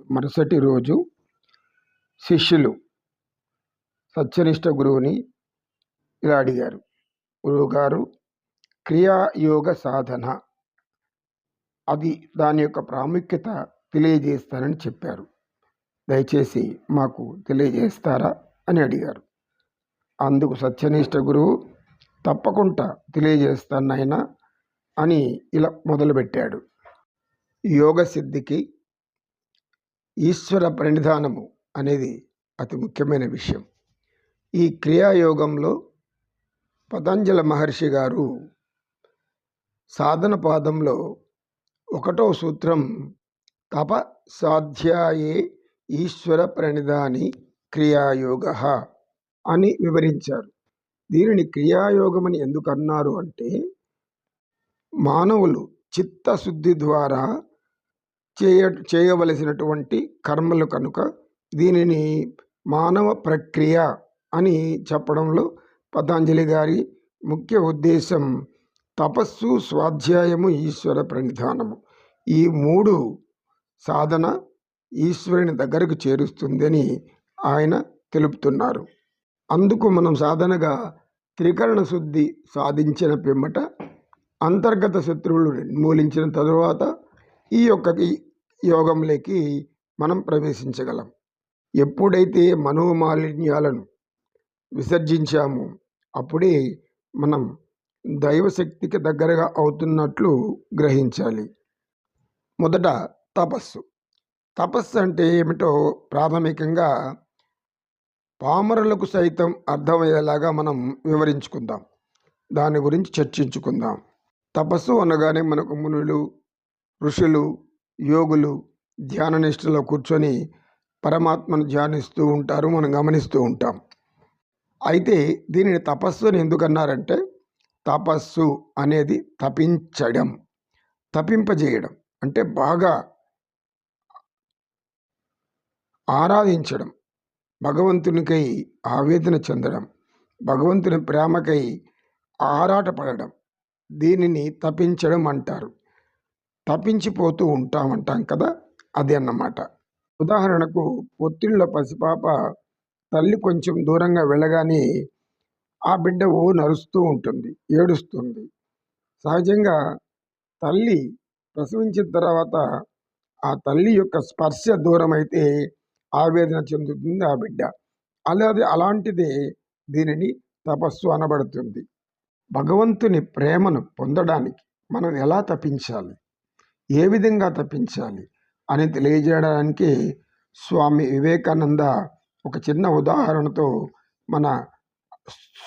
మరుసటి రోజు శిష్యులు సత్యనిష్ట గురువుని ఇలా అడిగారు. గురువుగారు క్రియాయోగ సాధన అది దాని యొక్క ప్రాముఖ్యత తెలియజేస్తానని చెప్పారు. దయచేసి మాకు తెలియజేస్తారా అని అడిగారు. అందుకు సత్యనిష్ట గురువు తప్పకుండా తెలియజేస్తాను నాయన అని ఇలా మొదలుపెట్టాడు. యోగ సిద్ధికి ఈశ్వర ప్రణిధానము అనేది అతి ముఖ్యమైన విషయం. ఈ క్రియాయోగంలో పతంజల మహర్షి గారు సాధన పాదంలో ఒకటో సూత్రం తప సాధ్యాయే ఈశ్వర ప్రణిధాని క్రియాయోగ అని వివరించారు. దీనిని క్రియాయోగం అని అంటే మానవులు చిత్తశుద్ధి ద్వారా చేయ చేయవలసినటువంటి కర్మలు కనుక దీనిని మానవ ప్రక్రియ అని చెప్పడంలో పతంజలి గారి ముఖ్య ఉద్దేశం తపస్సు స్వాధ్యాయము ఈశ్వర ప్రణిధానము. ఈ మూడు సాధన ఈశ్వరుని దగ్గరకు చేరుస్తుందని ఆయన తెలుపుతున్నారు. అందుకు మనం సాధనగా త్రికరణ శుద్ధి సాధించిన పిమ్మట అంతర్గత శత్రువులు నిర్మూలించిన తరువాత ఈ యొక్క యోగంలోకి మనం ప్రవేశించగలం. ఎప్పుడైతే మనోమాలిన్యాలను విసర్జించామో అప్పుడే మనం దైవశక్తికి దగ్గరగా అవుతున్నట్లు గ్రహించాలి. మొదట తపస్సు. తపస్సు అంటే ఏమిటో ప్రాథమికంగా పామరులకు సైతం అర్థమయ్యేలాగా మనం వివరించుకుందాం. దాని గురించి చర్చించుకుందాం. తపస్సు అనగానే మనకు మునులు ఋషులు యోగులు ధ్యాన నిష్టలో కూర్చొని పరమాత్మను ధ్యానిస్తూ ఉంటారు మనం గమనిస్తూ ఉంటాం. అయితే దీనిని తపస్సు అని ఎందుకన్నారంటే తపస్సు అనేది తపించడం తపింపజేయడం అంటే బాగా ఆరాధించడం భగవంతునికై ఆవేదన చెందడం భగవంతుని ప్రేమకై ఆరాటపడడం దీనిని తపించడం అంటారు. తపించిపోతూ ఉంటామంటాం కదా? అది అన్నమాట. ఉదాహరణకు పొత్తిళ్ళ పసిపాప తల్లి కొంచెం దూరంగా వెళ్ళగానే ఆ బిడ్డ ఓ నరుస్తూ ఉంటుంది ఏడుస్తుంది. సహజంగా తల్లి ప్రసవించిన తర్వాత ఆ తల్లి యొక్క స్పర్శ దూరం అయితే ఆవేదన చెందుతుంది ఆ బిడ్డ. అలాది అలాంటిదే దీనిని తపస్సు అనబడుతుంది. భగవంతుని ప్రేమను పొందడానికి మనం ఎలా తప్పించాలి? ఏ విధంగా తప్పించాలి అని తెలియజేయడానికి స్వామి వివేకానంద ఒక చిన్న ఉదాహరణతో మన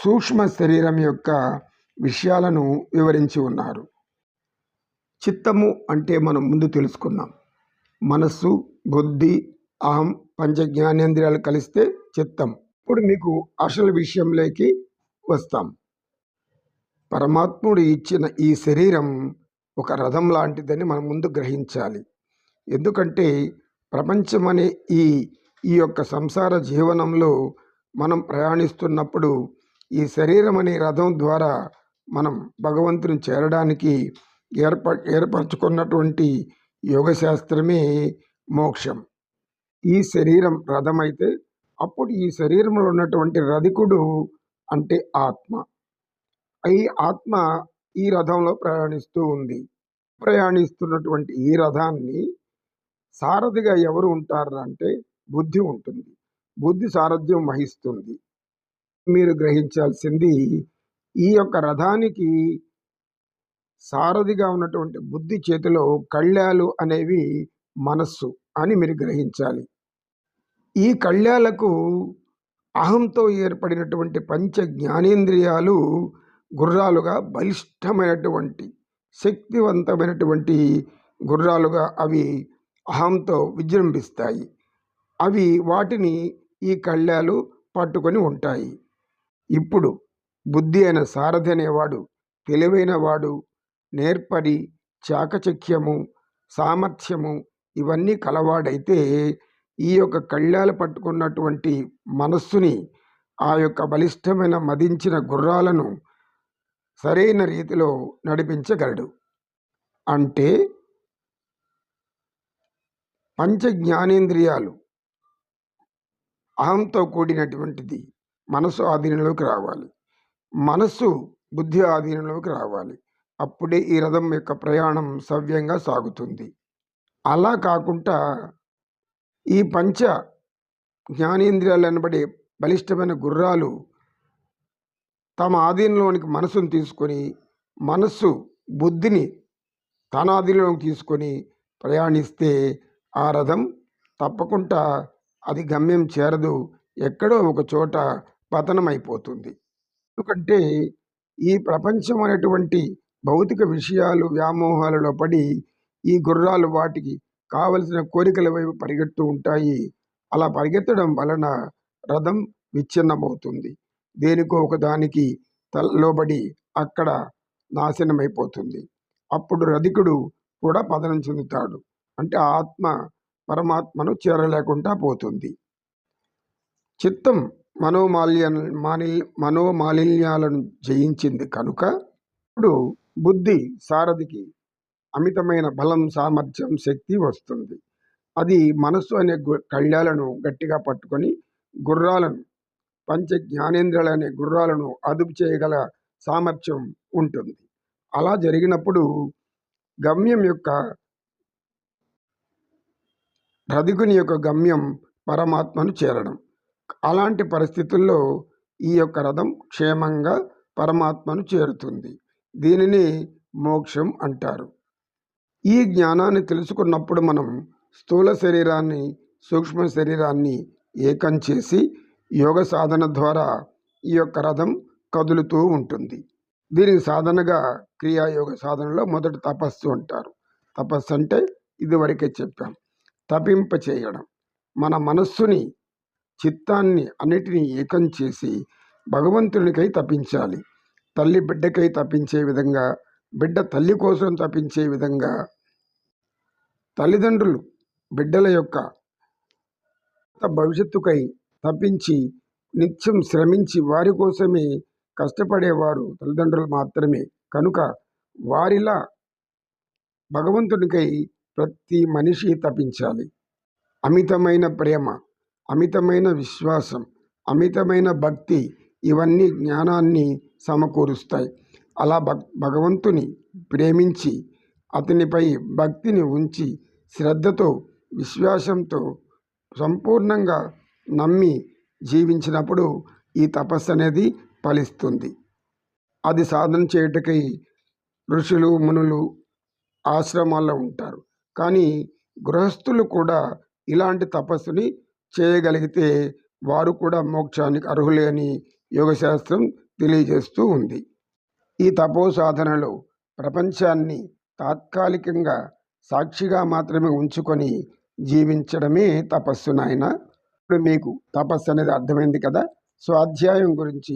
సూక్ష్మ శరీరం యొక్క విషయాలను వివరించి ఉన్నారు. చిత్తము అంటే మనం ముందు తెలుసుకున్నాం మనస్సు బుద్ధి అహం పంచ జ్ఞానేంద్రియాలు కలిస్తే చిత్తం. ఇప్పుడు మీకు అసలు విషయంలోకి వస్తాం. పరమాత్ముడు ఇచ్చిన ఈ శరీరం ఒక రథం లాంటిదని మనం ముందు గ్రహించాలి. ఎందుకంటే ప్రపంచం అనే ఈ ఈ యొక్క సంసార జీవనంలో మనం ప్రయాణిస్తున్నప్పుడు ఈ శరీరం అనే రథం ద్వారా మనం భగవంతుని చేరడానికి ఏర్ప ఏర్పరచుకున్నటువంటి యోగశాస్త్రమే మోక్షం. ఈ శరీరం రథం అయితే అప్పుడు ఈ శరీరంలో ఉన్నటువంటి రధికుడు అంటే ఆత్మ. ఈ ఆత్మ ఈ రథంలో ప్రయాణిస్తూ ఉంది. ప్రయాణిస్తున్నటువంటి ఈ రథాన్ని సారథిగా ఎవరు ఉంటారు అంటే బుద్ధి ఉంటుంది. బుద్ధి సారథ్యం వహిస్తుంది. మీరు గ్రహించాల్సింది ఈ యొక్క రథానికి సారథిగా ఉన్నటువంటి బుద్ధి చేతిలో కళ్యాలు అనేవి మనస్సు అని మీరు గ్రహించాలి. ఈ కళ్యాలకు అహంతో ఏర్పడినటువంటి పంచ జ్ఞానేంద్రియాలు గుర్రాలుగా బలిష్టమైనటువంటి శక్తివంతమైనటువంటి గుర్రాలుగా అవి అహంతో విజృంభిస్తాయి. అవి వాటిని ఈ కళ్యాలు పట్టుకొని ఉంటాయి. ఇప్పుడు బుద్ధి అయిన సారథి అనేవాడు తెలివైన వాడు నేర్పరి చాకచక్యము సామర్థ్యము ఇవన్నీ కలవాడైతే ఈ యొక్క కళ్యాలు పట్టుకున్నటువంటి మనస్సుని ఆ యొక్క బలిష్టమైన మదించిన గుర్రాలను సరైన రీతిలో నడిపించగలడు. అంటే పంచ జ్ఞానేంద్రియాలు అహంతో కూడినటువంటిది మనసు ఆధీనంలోకి రావాలి. మనస్సు బుద్ధి ఆధీనంలోకి రావాలి. అప్పుడే ఈ రథం యొక్క ప్రయాణం సవ్యంగా సాగుతుంది. అలా కాకుండా ఈ పంచ జ్ఞానేంద్రియాలు అనబడే బలిష్టమైన గుర్రాలు తమ ఆధీనంలోనికి మనసును తీసుకొని మనస్సు బుద్ధిని తన ఆధీనంలోకి తీసుకొని ప్రయాణిస్తే ఆ రథం తప్పకుండా అది గమ్యం చేరదు. ఎక్కడో ఒక చోట పతనమైపోతుంది. ఎందుకంటే ఈ ప్రపంచం అనేటువంటి భౌతిక విషయాలు వ్యామోహాలలో పడి ఈ గుర్రాలు వాటికి కావలసిన కోరికల వైపు పరిగెడుతూ ఉంటాయి. అలా పరిగెత్తడం వలన రథం విచ్ఛిన్నమవుతుంది. దేనికో ఒకదానికి లోబడి అక్కడ నాశనమైపోతుంది. అప్పుడు రధికుడు కూడా పతనం చెందుతాడు. అంటే ఆత్మ పరమాత్మను చేరలేకుండా పోతుంది. చిత్తం మనోమాల్య మాలిల్ మనోమాలిన్యాలను జయించింది కనుక ఇప్పుడు బుద్ధి సారథికి అమితమైన బలం సామర్థ్యం శక్తి వస్తుంది. అది మనస్సు అనే కళ్యాలను గట్టిగా పట్టుకొని గుర్రాలను పంచ జ్ఞానేంద్రాలు అనే గుర్రాలను అదుపు చేయగల సామర్థ్యం ఉంటుంది. అలా జరిగినప్పుడు గమ్యం యొక్క రధికుని యొక్క గమ్యం పరమాత్మను చేరడం. అలాంటి పరిస్థితుల్లో ఈ యొక్క రథం క్షేమంగా పరమాత్మను చేరుతుంది. దీనిని మోక్షం అంటారు. ఈ జ్ఞానాన్ని తెలుసుకున్నప్పుడు మనం స్థూల శరీరాన్ని సూక్ష్మ శరీరాన్ని ఏకం చేసి యోగ సాధన ద్వారా ఈ యొక్క రథం కదులుతూ ఉంటుంది. దీనికి సాధనగా క్రియాయోగ సాధనలో మొదట తపస్సు అంటారు. తపస్సు అంటే ఇదివరకే చెప్పాం. తపింప చేయడం. మన మనస్సుని చిత్తాన్ని అన్నిటినీ ఏకం చేసి భగవంతునికై తపించాలి. తల్లి బిడ్డకై తప్పించే విధంగా బిడ్డ తల్లి కోసం తప్పించే విధంగా తల్లిదండ్రులు బిడ్డల యొక్క భవిష్యత్తుకై తప్పించి నిత్యం శ్రమించి వారి కోసమే కష్టపడేవారు తల్లిదండ్రులు మాత్రమే. కనుక వారిలా భగవంతునికై ప్రతి మనిషి తపించాలి అమితమైన ప్రేమ అమితమైన విశ్వాసం అమితమైన భక్తి ఇవన్నీ జ్ఞానాన్ని సమకూరుస్తాయి. అలా భక్ భగవంతుని ప్రేమించి అతనిపై భక్తిని ఉంచి శ్రద్ధతో విశ్వాసంతో సంపూర్ణంగా నమ్మి జీవించినప్పుడు ఈ తపస్సు అనేది ఫలిస్తుంది. అది సాధన చేయుటకై ఋషులు మునులు ఆశ్రమాల్లో ఉంటారు. కానీ గృహస్థులు కూడా ఇలాంటి తపస్సుని చేయగలిగితే వారు కూడా మోక్షానికి అర్హులే అని యోగశాస్త్రం తెలియజేస్తూ ఉంది. ఈ తపో సాధనలో ప్రపంచాన్ని తాత్కాలికంగా సాక్షిగా మాత్రమే ఉంచుకొని జీవించడమే తపస్సు నాయన. ఇప్పుడు మీకు తపస్సు అనేది అర్థమైంది కదా? స్వాధ్యాయం గురించి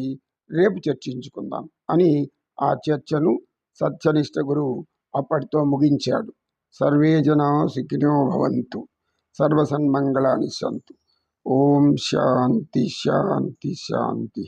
రేపు చర్చించుకుందాం అని ఆ చర్చను సత్యనిష్ట గురువు అప్పటితో ముగించాడు. సర్వే జనా సుఖినో భవంతు సర్వసన్మంగళాని సంతు. ఓం శాంతి శాంతి శాంతి.